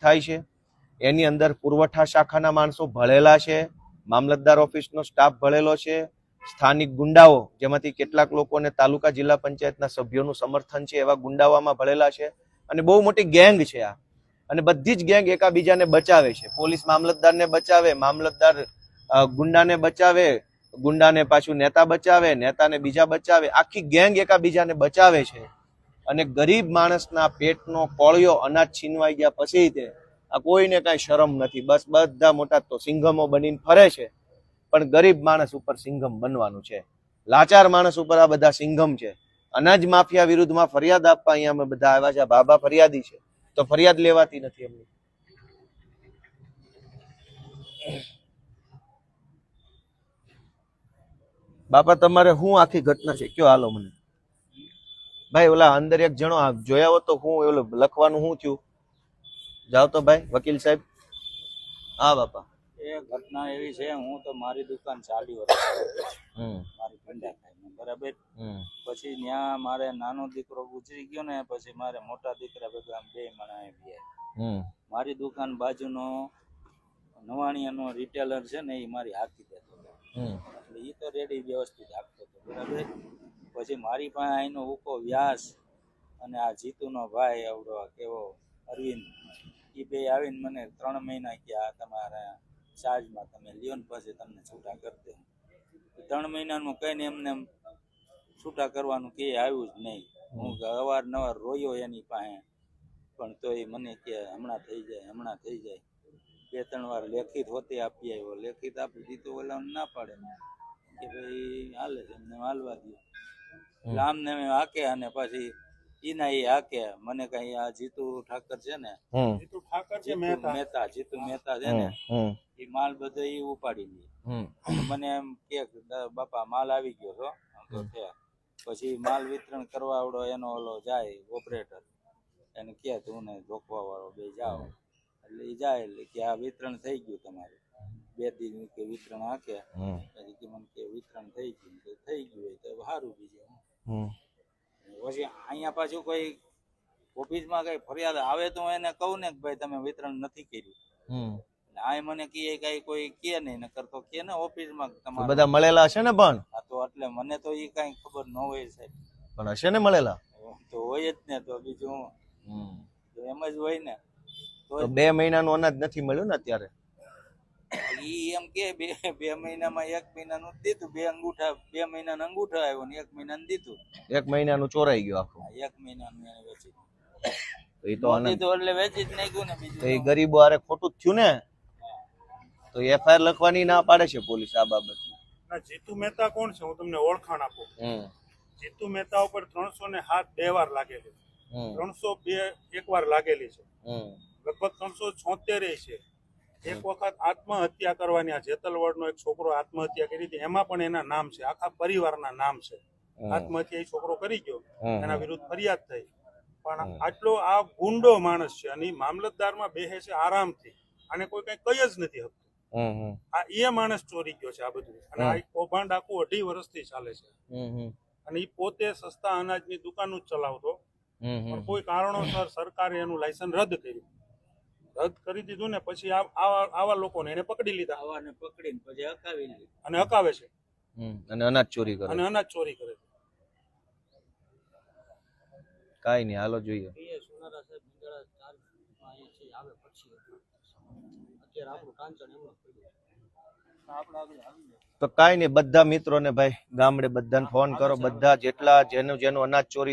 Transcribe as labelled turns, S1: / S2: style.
S1: થાય છે. એની અંદર પુરવઠા શાખાના માણસો ભળેલા છે. મામલતદાર ઓફિસનો સ્ટાફ ભળેલો છે. સ્થાનિક ગુંડાઓ, જેમાંથી કેટલાક લોકોને તાલુકા જિલ્લા પંચાયતના સભ્યોનું સમર્થન છે એવા ગુંડાઓમાં ભળેલા છે. અને બહુ મોટી ગેંગ છે આ. અને બધી જ ગેંગ એકાબીજાને બચાવે છે. પોલીસ મામલતદારને બચાવે, મામલતદાર ગુંડાને બચાવે, ગુંડાને પાછું નેતા બચાવે, નેતાને બીજા બચાવે. આખી ગેંગ એકાબીજાને બચાવે છે. અને ગરીબ માણસના પેટનો કોળિયો અનાજ છીનવાઈ ગયા પછી તે આ કોઈને કાંઈ શરમ નથી. બસ બધા મોટા તો સિંઘમો બનીને ફરે છે. પણ ગરીબ માણસ ઉપર સિંઘમ બનવાનું છે. લાચાર માણસ ઉપર આ બધા સિંઘમ છે. અનાજ માફિયા વિરુદ્ધમાં ફરિયાદ આપવા અહીંયા અમે બધા આવ્યા છે. બાબા ફરિયાદી છે. તો ફરિયાદ લેવાતી નથી એમની. બાપા, તમારે શું આખી ઘટના છે? કયો હાલો મને? ભાઈ ઓલા અંદર એક જણો જોયા હોત તો હું ઓલું લખવાનું શું થયું? જાઓ તો ભાઈ વકીલ સાહેબ. હા બાપા.
S2: એ ઘટના એવી છે હું તો મારી દુકાન ચાલી વર્ષ મારી ભંડા બરાબર? પછી ત્યાં મારે નાનો દીકરો ગુજરી ગયો ને પછી મારે મોટા દીકરા ભેગા આમ બે મણા બે
S1: હમ.
S2: મારી દુકાન બાજુનો નવાણિયાનો રિટેલર છે ને એ મારી હાકી દેતો
S1: હમ.
S2: એટલે એ તો રેડી વ્યવસ્થિત આપતો હતો બરાબર? પછી મારી પાસે અહીંનો ઉકો વ્યાસ અને આ જીતુનો ભાઈ આવડો કેવો અરવિંદ. એ બે આવીને મને ત્રણ મહિના આ તમારા ચાર્જમાં તમે લ્યો ને પછી તમને છૂટા કરી દે. ત્રણ મહિનાનું કહીને એમને એમ છૂટા કરવાનું કે આવ્યું જ નહીં. હું અવારનવાર રોયો એની પાસે. પણ તો એ મને કે હમણાં થઈ જાય, હમણાં થઈ જાય. બે ત્રણ વાર લેખિત હોતી આપી આવ્યો. લેખિત આપી દીધું ઓલા ના પાડે કે ભાઈ હાલે છે, એમને હાલવા દો એટલે આમને મેં હાકે અને પછી ઈના એ હાકે. મને કઈ આ જીતુ ઠાકર છે ને
S3: જીતુ ઠાકર છે મહેતા.
S2: જીતુ મહેતા છે ને એ માલ બધો એ ઉપાડી લે. મને એમ કે બાપા માલ આવી ગયો છો? પછી માલ વિતરણ કરવા આવડો એનો ઓલો જાય ઓપરેટર એને કે તું ને રોકવા વાળો બે જાઓ. એટલે એ જાય એટલે કે આ વિતરણ થઈ ગયું તમારું. બે દિન કે વિતરણ હાકે. પછી કે મને કે વિતરણ થઈ ગયું થઈ ગયું હોય તો સારું બીજું. પછી અહીંયા પાછું કોઈ ઓફિસમાં કઈ ફરિયાદ આવે તો હું એને કહું ને કે ભાઈ તમે વિતરણ નથી કર્યું. આ મને કહે કઈ કોઈ કે નહીં નકર તો કે ને ઓફિસમાં તમારે
S1: બધા મળેલા હશે ને પણ?
S2: આ તો એટલે મને તો એ કઈ ખબર ન હોય સાહેબ.
S1: પણ હશે ને મળેલા?
S2: તો હોય જ ને તો બીજું હું. એમ જ હોય ને. તો
S1: તો બે મહિનાનું અનાજ નથી મળ્યું ને અત્યારે?
S2: ઈ એમ કે બે બે મહિનામાં એક મહિનાનું દીધું બે અંગૂઠા બે મહિનાનો અંગૂઠો આવ્યો ને એક મહિનાનું દીધું.
S1: એક મહિનાનું ચોરાઈ ગયું આખું.
S2: એક મહિનાનું એને વેચી
S1: તો એ તો
S2: એટલે વેચી જ નાખ્યું ને
S1: તો એ ગરીબો આરે ખોટું થયું ને? તો એફઆઈઆર લખવાની ના પાડે છે પોલીસ આ બાબત
S3: ના જીતુ મહેતા કોણ છે? હું તમને ઓળખાણ આપું. જીતુ મહેતા ઉપર ત્રણસો ને હાથ બે વાર લાગેલી. ત્રણસો બે એક વાર લાગેલી છે. લગભગ ત્રણસો છોતેર છે. એક વખત આત્મહત્યા કરવાની આ જેતલવડનો એક છોકરો આત્મહત્યા કરી હતી એમાં પણ એના નામ છે આખા પરિવારના નામ છે. આત્મહત્યા એ છોકરો કરી ગયો એના વિરુદ્ધ ફરિયાદ થઈ. પણ આટલો આ ગુંડો માણસ છે અને મામલતદાર મામલતદારમાં બેહે છે આરામથી અને કોઈ કઈ કઈ જ નથી
S1: હમ
S3: આ એ માણસ ચોરી ગયો છે આ બધું. અને આ કૌભાંડ આખું અઢી વર્ષથી ચાલે છે. અને એ પોતે સસ્તા અનાજની દુકાન જ ચલાવતો. પણ કોઈ કારણોસર સરકારે એનું લાયસન્સ રદ કર્યું. રદ કરી દીધું ને પછી આવા લોકોને એને પકડી લીધા.
S2: આવાને પકડીને પછી હકાવી લીધું.
S3: અને હકાવે છે.
S1: અને અનાજ ચોરી કરે.
S3: અને અનાજ ચોરી કરે છે.
S1: કાઈ નહીં હાલો જોઈએ. તો કાઈ નહીં બધા મિત્રોને ભાઈ ગામડે બધાને ફોન કરો બધા જેટલા જેનું જેનું અનાજ ચોરી